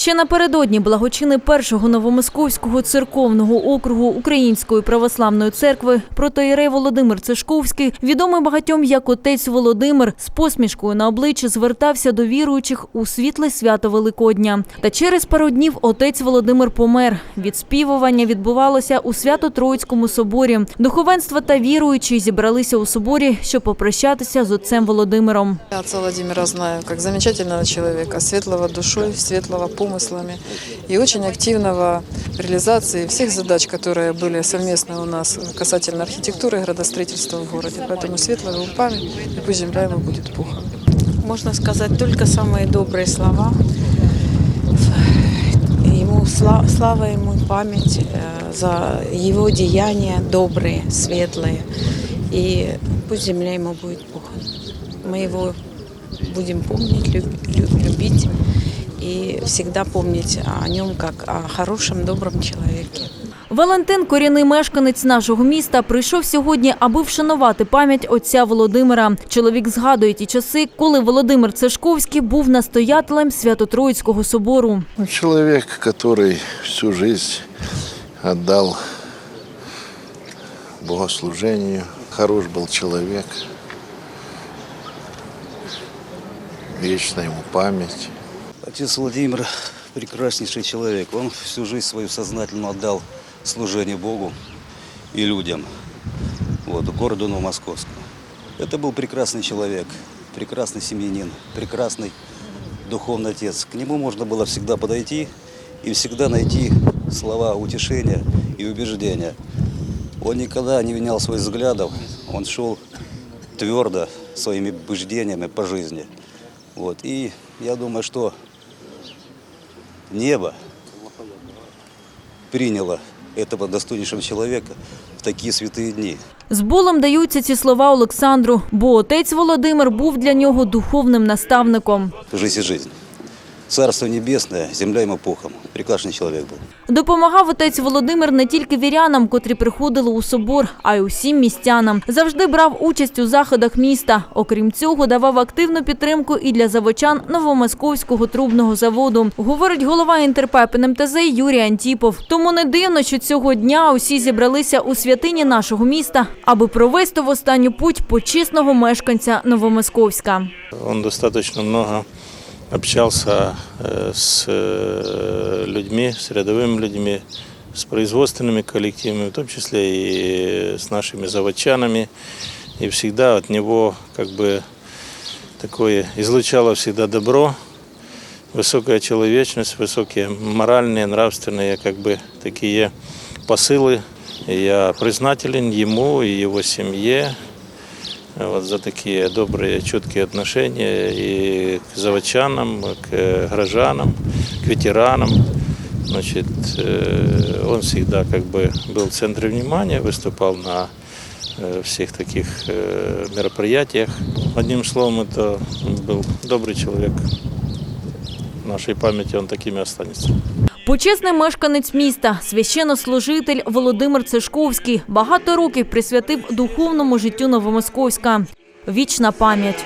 Ще напередодні благочини першого новомосковського церковного округу Української православної церкви протоїрей Володимир Цешковський, відомий багатьом як отець Володимир, з посмішкою на обличчі звертався до віруючих у світле свято Великодня. Та через пару днів отець Володимир помер. Відспівування відбувалося у Свято-Троїцькому соборі. Духовенство та віруючі зібралися у соборі, щоб попрощатися з отцем Володимиром. Я отца Владимира знаю как замечательного человека, светлого душой, светлого помыслами и очень активного реализации всех задач, которые были совместны у нас касательно архитектуры и градостроительства в городе. Поэтому светлая его память и пусть земля его будет пухом. можно сказать только самые добрые слова. Ему сла- слава ему память э, за его деяния добрые, светлые. И пусть земля ему будет пухом. Мы его будем помнить, люб- лю- любить и всегда помнить о нем как о хорошем, добром человеке. Валентин, корінний мешканець нашого міста, прийшов сьогодні, аби вшанувати пам'ять отця Володимира. Чоловік згадує ті часи, коли Володимир Цешковський був настоятелем Свято-Троїцького собору. Ну, Человек, который всю жизнь отдал богослужению, хорош был человек, вечная ему память. Отец Владимир прекраснейший человек. Он всю жизнь свою сознательно отдал служению Богу и людям, вот, городу Новомосковску. Это был прекрасный человек, прекрасный семьянин, прекрасный духовный отец. К нему можно было всегда подойти и всегда найти слова утешения и убеждения. Он никогда не менял своих взглядов, он шел твердо своими убеждениями по жизни. Вот. И я думаю, что небо приняло этого достойнішого чоловіка в такі святі дні. З болем даються ці слова Олександру, бо отець Володимир був для нього духовним наставником. Жизнь і жизнь. Царство небесное, земля ему пухом. Прекрасный человек был. Допомагав отець Володимир не тільки вірянам, котрі приходили у собор, а й усім містянам. Завжди брав участь у заходах міста. Окрім цього, давав активну підтримку і для заводчан Новомосковського трубного заводу. Говорить голова Інтерпеп НМТЗ Юрій Антіпов. Тому не дивно, що цього дня усі зібралися у святині нашого міста, аби провести в останню путь почесного мешканця Новомосковська. Он достаточно много общался э, с э, людьми, с рядовыми людьми, с производственными коллективами, в том числе и с нашими заводчанами. И всегда от него как бы такое излучало всегда добро, высокая человечность, высокие моральные, нравственные как бы такие посылы. И я признателен ему и его семье, вот за такие добрые, чуткие отношения и к заводчанам, к горожанам, к ветеранам. Значит, э, он всегда как бы был в центре внимания, выступал на э, всех таких э, мероприятиях. Одним словом, это был добрый человек. В нашей памяти он таким и останется. Почесний мешканець міста, священнослужитель Володимир Цишковський, багато років присвятив духовному життю Новомосковська. Вічна пам'ять.